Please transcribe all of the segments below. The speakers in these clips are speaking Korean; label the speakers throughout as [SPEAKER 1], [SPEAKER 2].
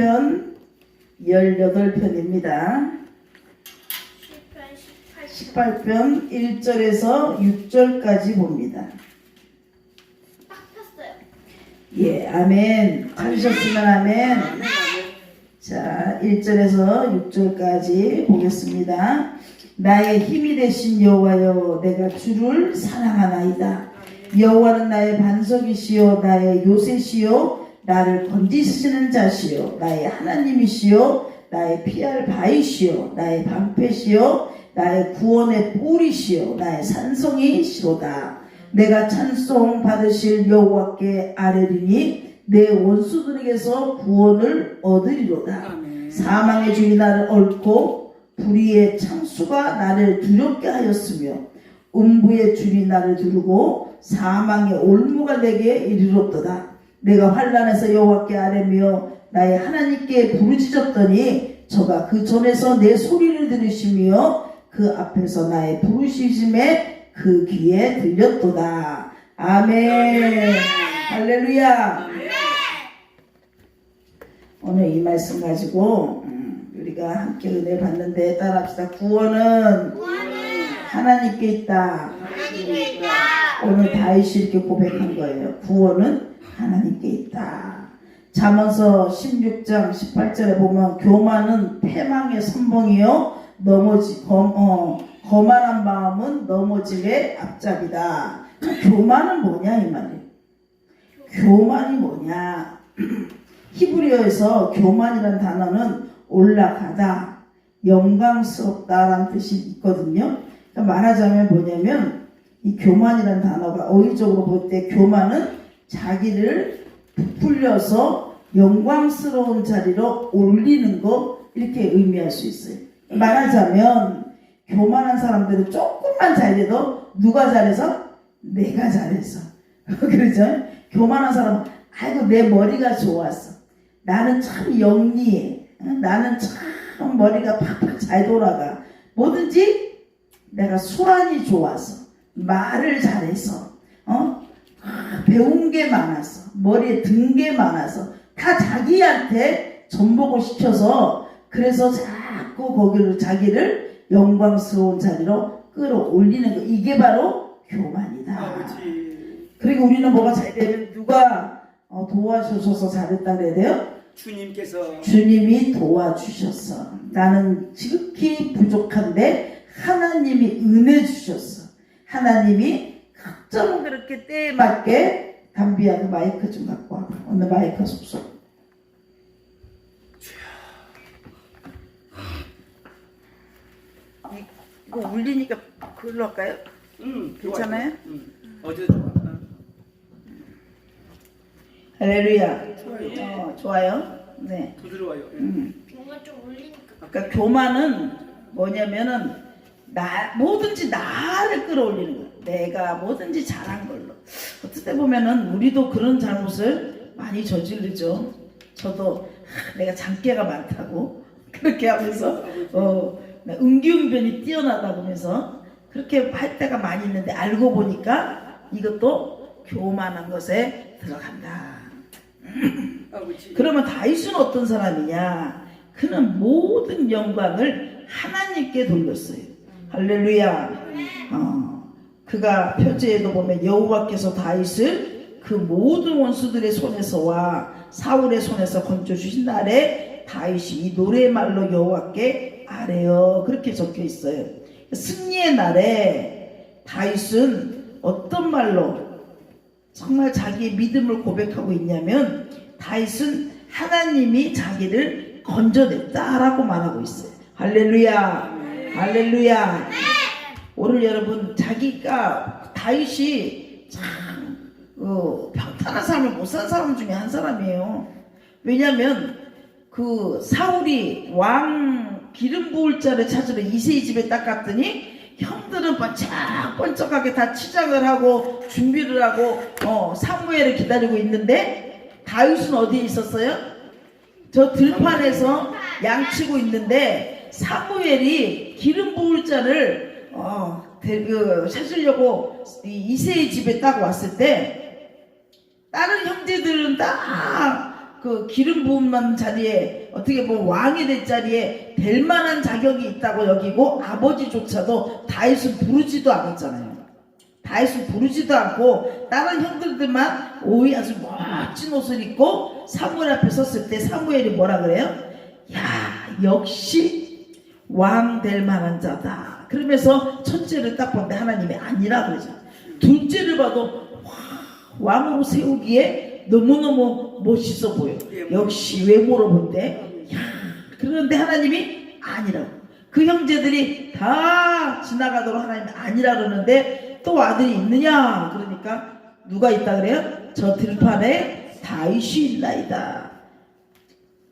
[SPEAKER 1] 시편 18편입니다.
[SPEAKER 2] 10편 18편
[SPEAKER 1] 18편 1절에서 6절까지 봅니다. 예, 아멘. 찾으셨으면 아멘. 자, 1절에서 6절까지 보겠습니다. 나의 힘이 되신 여호와여 내가 주를 사랑하나이다. 여호와는 나의 반석이시요 나의 요새시요 나를 건지시는 자시요 나의 하나님이시요 나의 피할 바위시요 나의 방패시요 나의 구원의 뿌리시요 나의 산성이시로다. 내가 찬송 받으실 여호와께 아뢰리니 내 원수들에게서 구원을 얻으리로다. 사망의 주이 나를 얽고 불의의 창수가 나를 두렵게 하였으며 음부의 줄이 나를 두르고 사망의 올무가 내게 이르렀도다. 내가 환란에서 여호와께 아뢰며 나의 하나님께 부르짖었더니 저가 그 전에서 내 소리를 들으시며 그 앞에서 나의 부르짖음에 그 귀에 들렸도다. 아멘. 할렐루야. 오늘 이 말씀 가지고 음, 우리가 함께 은혜 받는데 따라합시다. 구원은 하나님께 있다.
[SPEAKER 2] 하나님께 있다.
[SPEAKER 1] 오늘 다윗이 이렇게 고백한 거예요. 구원은 하나님께 있다. 잠언서 16장 18절에 보면 교만은 패망의 선봉이요 넘어지 검, 어, 거만한 마음은 넘어짐의 앞잡이다. 교만은 뭐냐 이 말이에요. 교만이 뭐냐? 히브리어에서 교만이라는 단어는 올라가다, 영광스럽다라는 뜻이 있거든요. 그러니까 말하자면 뭐냐면 이 교만이라는 단어가 어휘적으로 볼 때 교만은 자기를 부풀려서 영광스러운 자리로 올리는 거 이렇게 의미할 수 있어요. 말하자면 교만한 사람들은 조금만 잘해도 누가 잘해서 내가 잘했어. 그러죠? 교만한 사람은 아이고 내 머리가 좋았어. 나는 참 영리해. 응? 나는 참 머리가 팍팍 잘 돌아가. 뭐든지 내가 수완이 좋아서 말을 잘해서 어 아, 배운 게 많아서 머리에 든 게 많아서 다 자기한테 전복을 시켜서 그래서 자꾸 거기를 자기를 영광스러운 자리로 끌어올리는 거 이게 바로 교만이다.
[SPEAKER 3] 아버지
[SPEAKER 1] 그리고 우리는 뭐가 잘 되면 누가 어, 도와주셔서 잘했다 그래야 돼요?
[SPEAKER 3] 주님께서
[SPEAKER 1] 주님이 도와주셨어. 나는 지극히 부족한데 하나님이 은혜 주셨어. 하나님이 각점 그렇게 때에 맞게 담비야 그 마이크 좀 갖고 와. 오늘 마이크 쏙쏙. 이- 이거 울리니까 그걸로 할까요?
[SPEAKER 3] 음,
[SPEAKER 1] 괜찮아요?
[SPEAKER 3] 음. 어제 좋아. 응.
[SPEAKER 1] 할렐루야. 어, 좋아요. 네.
[SPEAKER 3] 부드러워요. 예.
[SPEAKER 1] 음.
[SPEAKER 2] 뭔가 좀 울리니까.
[SPEAKER 1] 그러니까 교만은 뭐냐면은 나 뭐든지 나를 끌어올리는 거야. 내가 뭐든지 잘한 걸로. 때 보면은 우리도 그런 잘못을 많이 저지르죠. 저도 하, 내가 장깨가 많다고 그렇게 하면서 어나 응기응변이 뛰어나다 보면서 그렇게 할 때가 많이 있는데 알고 보니까 이것도 교만한 것에 들어간다. 그러면 다윗은 어떤 사람이냐? 그는 모든 영광을 하나님께 돌렸어요. 할렐루야. 어, 그가 표제에도 보면 여호와께서 다윗을 그 모든 원수들의 손에서와 사울의 손에서 건져 주신 날에 다윗이 이 노래말로 여호와께 아뢰어 그렇게 적혀 있어요. 승리의 날에 다윗은 어떤 말로 정말 자기의 믿음을 고백하고 있냐면 다윗은 하나님이 자기를 건져냈다라고 말하고 있어요. 할렐루야. 할렐루야. 오늘 여러분 자기가 다윗이 참 어, 평탄한 삶을 못 산 사람 중에 한 사람이에요. 왜냐하면 그 사울이 왕 기름 부을 자를 찾으러 이세의 집에 딱 갔더니 형들은 번쩍번쩍하게 다 치장을 하고 준비를 하고 어, 사무엘을 기다리고 있는데 다윗은 어디에 있었어요? 저 들판에서 양치고 있는데 사무엘이 기름 부을 자를 어, 데- 그, 찾으려고 이 이세의 집에 딱 왔을 때 다른 형제 형제들은 다 그 기름 부음만 자리에 어떻게 보면 왕이 될 자리에 될 만한 자격이 있다고 여기고 아버지조차도 다윗을 부르지도 않았잖아요. 다윗을 부르지도 않고 다른 형들들만 오히 아주 멋진 옷을 입고 사무엘 앞에 섰을 때 사무엘이 뭐라 그래요? 야 역시 왕 될 만한 자다. 그러면서 첫째를 딱 보는데 하나님이 아니라 그러죠. 둘째를 봐도 와, 왕으로 세우기에 너무너무 멋있어 보여. 역시 외모로 본데 야 그런데 하나님이 아니라고. 그 형제들이 다 지나가도록 하나님이 아니라 그러는데 또 아들이 있느냐? 그러니까 누가 있다 그래요? 저 들판에 다윗이 있나이다.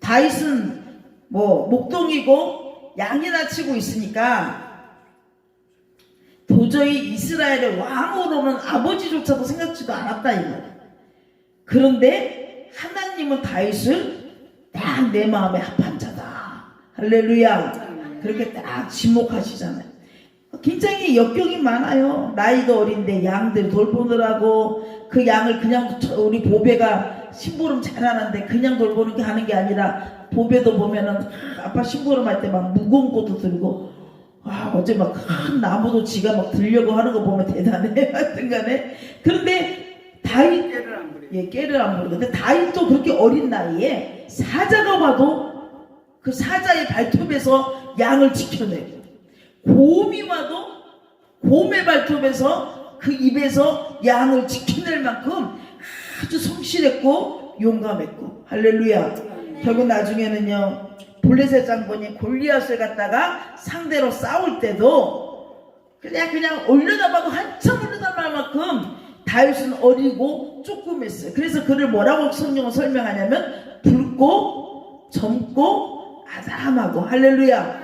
[SPEAKER 1] 다윗은 뭐 목동이고 양이나 치고 있으니까 도저히 이스라엘의 왕으로는 아버지조차도 생각지도 않았다 이 말이야. 그런데 하나님은 다윗을 딱 내 마음에 합한 자다. 할렐루야. 그렇게 딱 지목하시잖아요. 굉장히 역경이 많아요. 나이도 어린데 양들 돌보느라고 그 양을 그냥 저- 우리 보배가 심부름 잘하는데 그냥 돌보는 게 하는 게 아니라 보배도 보면은 아빠 심부름 할 때 막 무거운 것도 들고 와 어제 막 큰 나무도 지가 막 들려고 하는 거 보면 대단해 하여튼간에 그런데 다윗
[SPEAKER 3] 깨를 안 부려.
[SPEAKER 1] 예, 깨를 안 부르고. 근데 다윗도 그렇게 어린 나이에 사자가 와도 그 사자의 발톱에서 양을 지켜내고 곰이 와도 곰의 발톱에서 그 입에서 양을 지켜낼 만큼 아주 성실했고 용감했고 할렐루야. 결국 나중에는요 블레셋 장군이 골리앗을 갖다가 상대로 싸울 때도 그냥 그냥 올려다봐도 한참 올려다볼 만큼 다윗은 어리고 조그맸어요. 그래서 그를 뭐라고 성경은 설명하냐면 붉고 젊고 아담하고 할렐루야.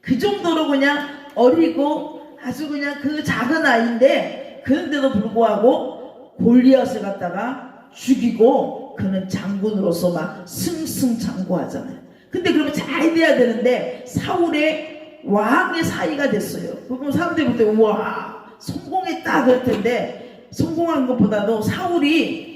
[SPEAKER 1] 그 정도로 그냥 어리고 아주 그냥 그 작은 아이인데 그런데도 불구하고 골리앗을 갖다가 죽이고 그는 장군으로서 막 승승장구하잖아요. 근데 그러면 잘 돼야 되는데 사울의 왕의 사이가 됐어요. 그러면 사람들이 볼때 우와 성공했다 그럴 텐데 성공한 것보다도 사울이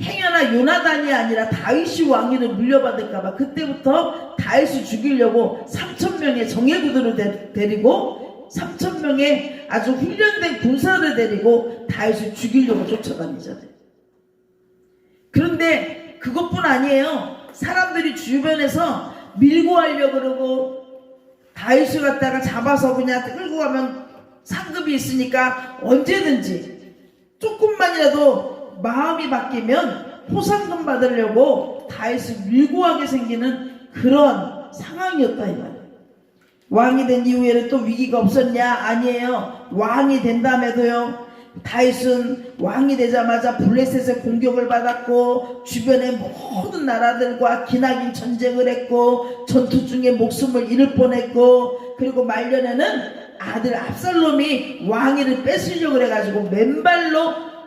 [SPEAKER 1] 행여나 요나단이 아니라 다윗이 왕위를 물려받을까봐 그때부터 다윗을 죽이려고 3천 명의 정예부들을 데- 데리고 3천 명의 아주 훈련된 군사를 데리고 다윗을 죽이려고 쫓아다니잖아요. 그런데 그것뿐 아니에요. 사람들이 주변에서 밀고 하려 그러고 다윗을 갖다가 잡아서 그냥 끌고 가면 상급이 있으니까 언제든지 조금만이라도 마음이 바뀌면 포상금 받으려고 다윗을 밀고 하게 생기는 그런 상황이었다 이 말이에요. 왕이 된 이후에는 또 위기가 없었냐? 아니에요. 왕이 된 다음에도요. 다윗은 왕이 되자마자 블레셋의 공격을 받았고 주변의 모든 나라들과 기나긴 전쟁을 했고 전투 중에 목숨을 잃을 뻔했고 그리고 말년에는 아들 압살롬이 왕위를 뺏으려고 그래가지고 맨발로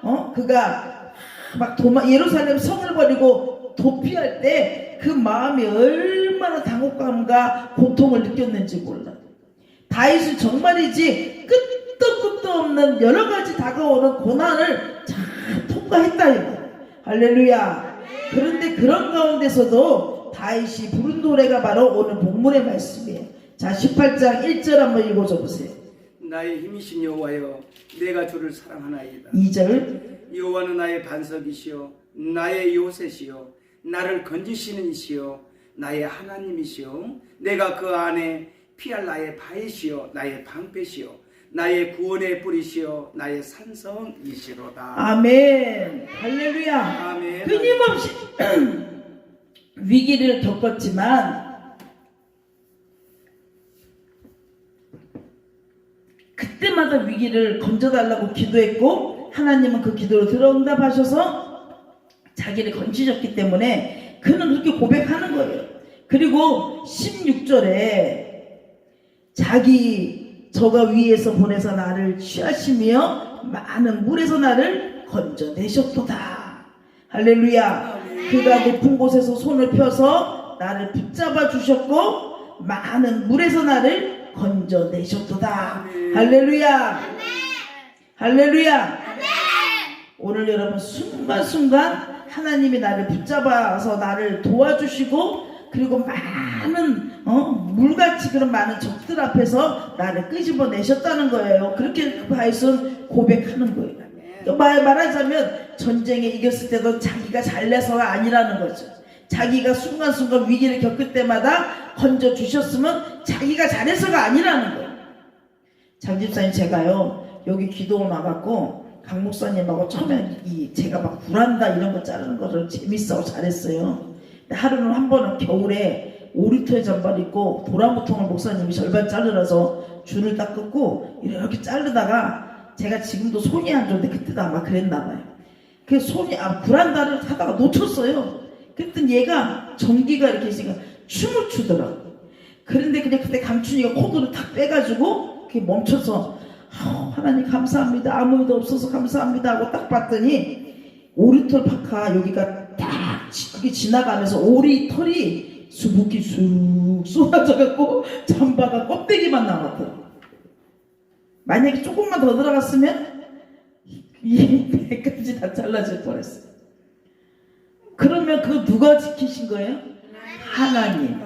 [SPEAKER 1] 어 그가 막 도마 예루살렘 성을 버리고 도피할 때 그 마음이 얼마나 당혹감과 고통을 느꼈는지 몰라. 다윗은 정말이지 끝 도 끝도 없는 여러 가지 다가오는 고난을 잘 통과했다 이거. 할렐루야. 그런데 그런 가운데서도 다윗이 부른 노래가 바로 오늘 본문의 말씀이에요. 자 18장 1절 한번 읽어줘 보세요.
[SPEAKER 3] 나의 힘이신 여호와여 내가 주를 사랑하나이다.
[SPEAKER 1] 2절
[SPEAKER 3] 여호와는 나의 반석이시요 나의 요새시요 나를 건지시는 이시요 나의 하나님이시요 내가 그 안에 피할 나의 바위시요 나의 방패시요 나의 구원의 뿌리시요 나의 산성이시로다.
[SPEAKER 1] 아멘. 할렐루야.
[SPEAKER 3] 아멘.
[SPEAKER 1] 끊임없이 위기를 겪었지만 그때마다 위기를 건져달라고 기도했고 하나님은 그 기도로 들어응답하셔서 자기를 건지셨기 때문에 그는 그렇게 고백하는 거예요. 그리고 16절에 자기 저가 위에서 보내서 나를 취하시며 많은 물에서 나를 건져내셨도다. 할렐루야. 그가 높은 곳에서 손을 펴서 나를 붙잡아 주셨고 많은 물에서 나를 건져내셨도다. 할렐루야. 할렐루야. 오늘 여러분 순간순간 하나님이 나를 붙잡아서 나를 도와주시고 그리고 많은 어, 물같이 그런 많은 적들 앞에서 나를 끄집어내셨다는 거예요. 그렇게 바이슨 고백하는 거예요. 또 말, 말하자면 전쟁에 이겼을 때도 자기가 잘 내서가 아니라는 거죠. 자기가 순간순간 위기를 겪을 때마다 건져 주셨으면 자기가 잘해서가 아니라는 거예요. 장 집사님 제가요 여기 기도원 와갖고 강 목사님하고 처음에 이 제가 막 불한다 이런 거 자르는 거를 재밌어 잘했어요. 하루는 한 번은 겨울에 오리토의 잠바 입고 도라무통을 목사님이 절반 자르라서 줄을 딱 끊고 이렇게 자르다가 제가 지금도 손이 안 좋은데 그때도 아마 그랬나 봐요. 그 손이 아 불한다를 하다가 놓쳤어요. 그랬더니 얘가 전기가 이렇게 있으니까 춤을 추더라고. 그런데 그냥 그때 강춘이가 코드를 탁 빼가지고 이렇게 멈춰서 아, 하나님 감사합니다. 아무 일도 없어서 감사합니다 하고 딱 봤더니 오리털 파카 여기가 이게 지나가면서 오리 털이 수북히 쑥 쏟아져갖고 잠바가 껍데기만 남았더라고. 만약에 조금만 더 들어갔으면 이 배까지 다 잘라질 뻔했어. 그러면 그 누가 지키신 거예요? 하나님.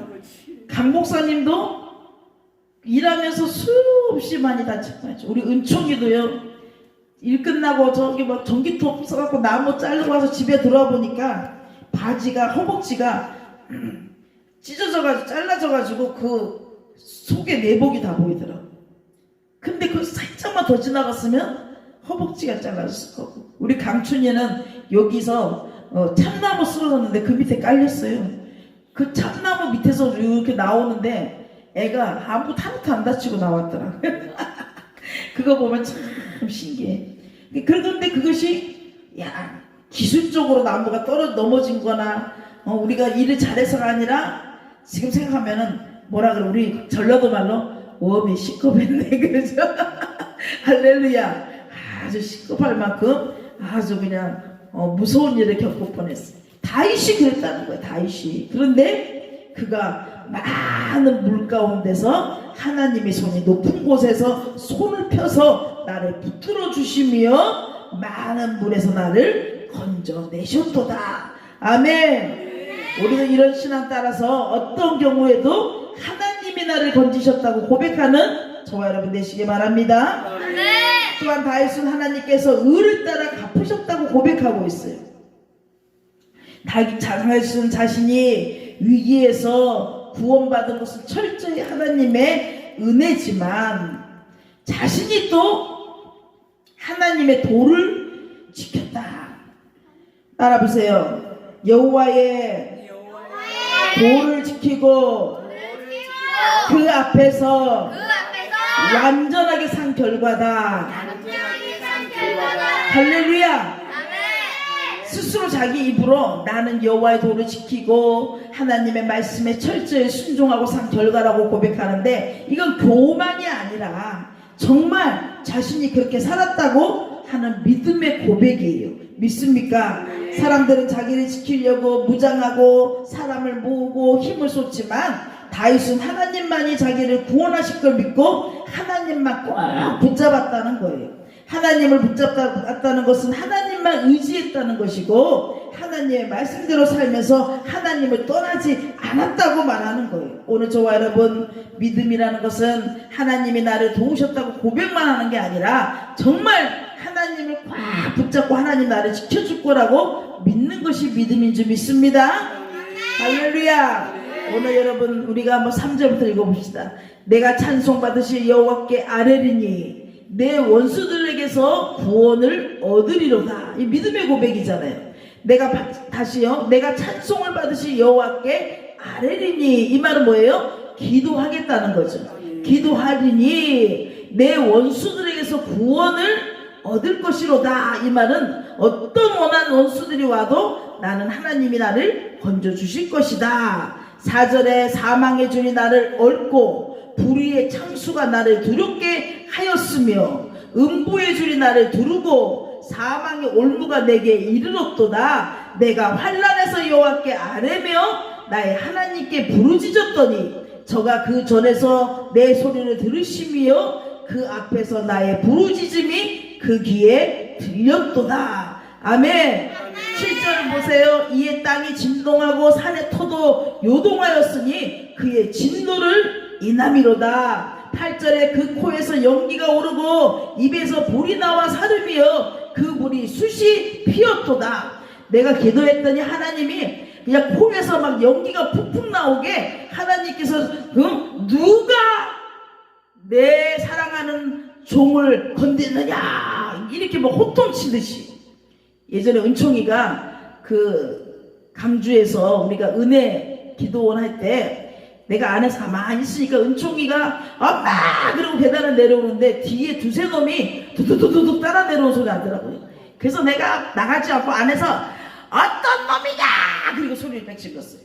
[SPEAKER 1] 강 목사님도 일하면서 수없이 많이 다쳤죠. 우리 은총이도요. 일 끝나고 저기 막 전기톱 써갖고 나무 자르고 와서 집에 들어와 보니까 바지가 허벅지가 찢어져가지고 잘라져가지고 그 속에 내복이 다 보이더라고. 근데 그 살짝만 더 지나갔으면 허벅지가 잘라졌을 거고. 우리 강춘이는 여기서 어, 참나무 쓰러졌는데 그 밑에 깔렸어요. 그 참나무 밑에서 이렇게 나오는데 애가 아무 타부터 안 다치고 나왔더라. 그거 보면 참 신기해. 그런데 그것이 야 기술적으로 나무가 떨어 넘어진 거나 어, 우리가 일을 잘해서가 아니라 지금 생각하면은 뭐라 그래 우리 전라도 말로 웜이 시급했네 그러죠. 할렐루야 아주 시급할 만큼 아주 그냥 어, 무서운 일을 겪을 뻔했어. 다윗이 그랬다는 거야 다윗이. 그런데 그가 많은 물 가운데서 하나님의 손이 높은 곳에서 손을 펴서 나를 붙들어 주시며 많은 물에서 나를 건져내셨도다. 아멘. 우리는 이런 신앙 따라서 어떤 경우에도 하나님이 나를 건지셨다고 고백하는 저와 여러분 되시기 바랍니다. 또한 다윗은 하나님께서 의를 따라 갚으셨다고 고백하고 있어요. 다윗은 자신이 위기에서 구원받은 것은 철저히 하나님의 은혜지만 자신이 또 하나님의 도를. 따라 보세요. 여호와의 도를 지키고 그 앞에서 완전하게 산 결과다. 할렐루야. 스스로 자기 입으로 나는 여호와의 도를 지키고 하나님의 말씀에 철저히 순종하고 산 결과라고 고백하는데 이건 교만이 아니라 정말 자신이 그렇게 살았다고 하는 믿음의 고백이에요. 믿습니까? 사람들은 자기를 지키려고 무장하고 사람을 모으고 힘을 쏟지만 다윗은 하나님만이 자기를 구원하실 걸 믿고 하나님만 꽉 붙잡았다는 거예요. 하나님을 붙잡았다는 것은 하나님만 의지했다는 것이고 하나님의 말씀대로 살면서 하나님을 떠나지 않았다고 말하는 거예요. 오늘 저와 여러분 믿음이라는 것은 하나님이 나를 도우셨다고 고백만 하는 게 아니라 정말 꽉 붙잡고 하나님 나를 지켜줄 거라고 믿는 것이 믿음인 줄 믿습니다. 할렐루야. 오늘 여러분 우리가 한번 3절부터 읽어봅시다. 내가 찬송받으실 여호와께 아뢰리니 내 원수들에게서 구원을 얻으리로다. 이 믿음의 고백이잖아요. 내가 바- 다시요. 내가 찬송을 받으실 여호와께 아뢰리니 이 말은 뭐예요? 기도하겠다는 거죠. 기도하리니 내 원수들에게서 구원을 얻을 것이로다. 이 말은 어떤 원한 원수들이 와도 나는 하나님이 나를 건져 주실 것이다. 4절에 사망의 줄이 나를 얽고 불의의 창수가 나를 두렵게 하였으며 음부의 줄이 나를 두르고 사망의 올무가 내게 이르렀도다. 내가 환란에서 여호와께 아뢰며 나의 하나님께 부르짖었더니 저가 그 전에서 내 소리를 들으시며 그 앞에서 나의 부르짖음이 그 귀에 들렸도다. 아멘. 7절을 보세요. 이에 땅이 진동하고 산의 터도 요동하였으니 그의 진노를 인함이로다. 8절에 그 코에서 연기가 오르고 입에서 불이 나와 사름이여 그 불이 숱이 피었도다. 내가 기도했더니 하나님이 그냥 코에서 막 연기가 푹푹 나오게 하나님께서 응? 누가 내 사랑하는 종을 건드느냐 이렇게 뭐 호통치듯이. 예전에 은총이가 그 강주에서 우리가 은혜 기도원 할 때 내가 안에서 가만히 있으니까 은총이가 엄마! 그러고 계단을 내려오는데 뒤에 두세 놈이 두두두두둑 따라 내려오는 소리 나더라고요. 그래서 내가 나가지 않고 안에서 어떤 놈이냐! 그리고 소리를 빽 질렀어요.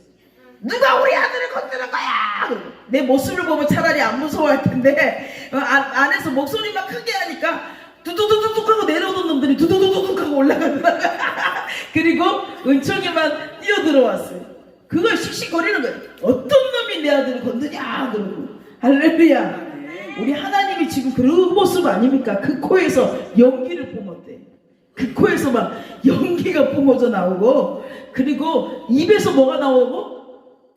[SPEAKER 1] 누가 우리 아들을 건드는 거야! 그리고 내 모습을 보면 차라리 안 무서워할 텐데. 어, 안, 안에서 목소리만 크게 하니까 두두두두둑 하고 내려오는 놈들이 두두두둑 하고 올라가더라 그리고 은총이만 뛰어들어왔어요. 그걸 씩씩거리는 거예요. 어떤 놈이 내 아들을 건드냐? 그러고. 할렐루야. 우리 하나님이 지금 그런 모습 아닙니까? 그 코에서 연기를 뿜었대. 그 코에서 막 연기가 뿜어져 나오고 그리고 입에서 뭐가 나오고?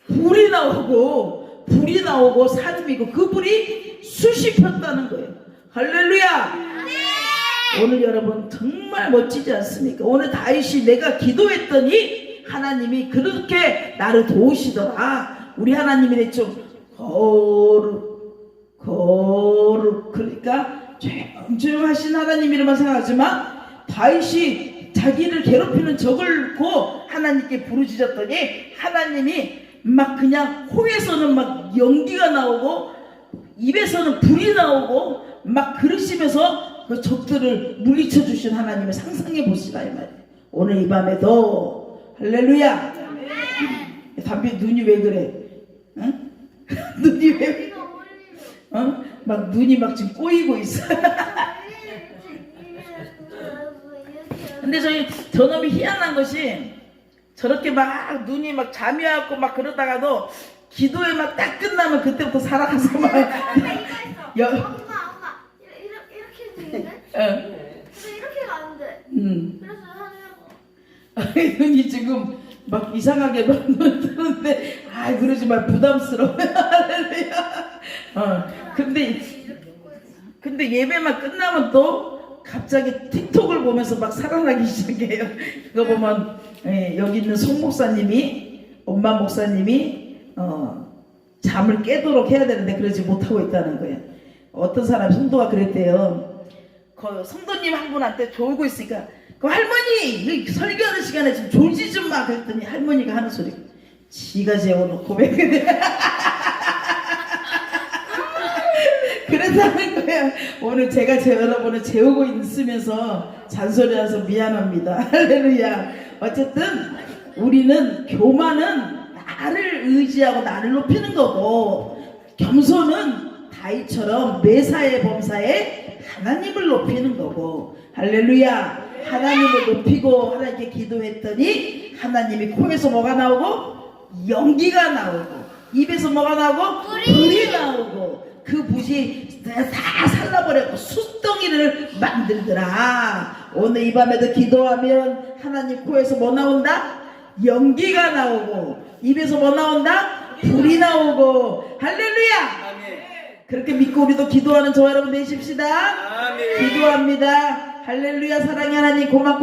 [SPEAKER 1] 불이 나오고 불이 나오고 사름이고 그 불이 숱이 폈다는 거예요 할렐루야 오늘 여러분 정말 멋지지 않습니까? 오늘 다윗이 내가 기도했더니 하나님이 그렇게 나를 도우시더라. 우리 하나님이 내좀 거룩 거룩 그러니까 조용조용하신 하나님이라만 생각하지만 다윗이 자기를 괴롭히는 적을 고 하나님께 부르짖었더니 하나님이 막 그냥 코에서는 막 연기가 나오고 입에서는 불이 나오고 막 그러시면서 그 적들을 물리쳐 주신 하나님을 상상해 보시라 이 말이에요. 오늘 이 밤에도 할렐루야. 담비 눈이 왜 그래? 응? 눈이 왜? 어? 막 눈이 막 지금 꼬이고 있어. 근데 저희 저놈이 희한한 것이 저렇게 막 눈이 막 잠이 와갖고 막 그러다가도 기도에 막 딱 끝나면 그때부터 살아가서 막 여-
[SPEAKER 2] 엄마 엄마. 이렇게 이렇게 들리네?
[SPEAKER 1] 어,
[SPEAKER 2] 근데 이렇게 가는데.
[SPEAKER 1] 음.
[SPEAKER 2] 그래서 하느라고.
[SPEAKER 1] 눈이 지금 막 이상하게 막 뜨는데 아 그러지 말 부담스러워 할렐루야 어 근데 근데 예배만 끝나면 또 갑자기 틱톡을 보면서 막 살아나기 시작해요. 그거 보면 예, 여기 있는 송 목사님이 엄마 목사님이 어 잠을 깨도록 해야 되는데 그러지 못하고 있다는 거예요. 어떤 사람 성도가 그랬대요. 그 성도님 한 분한테 졸고 있으니까 그 할머니 이 설교하는 시간에 좀 졸지 좀 마. 그랬더니 할머니가 하는 소리. 지가 재워놓고 왜 그래? 그랬다는 거예요 오늘 제가 제 여러분을 재우고 있으면서 잔소리해서 미안합니다. 할렐루야. 어쨌든 우리는 교만은 나를 의지하고 나를 높이는 거고 겸손은 다이처럼 매사에 범사에 하나님을 높이는 거고. 할렐루야. 하나님을 높이고 하나님께 기도했더니 하나님이 코에서 뭐가 나오고? 연기가 나오고. 입에서 뭐가 나오고? 불이 나오고 그 불이 다 살라버렸고 숫덩이를 만들더라 오늘 이 밤에도 기도하면 하나님 코에서 뭐 나온다? 연기가 나오고 입에서 뭐 나온다? 불이 나오고 할렐루야. 그렇게 믿고 우리도 기도하는 저 여러분 되십시다. 기도합니다. 할렐루야 사랑의 하나님 고맙고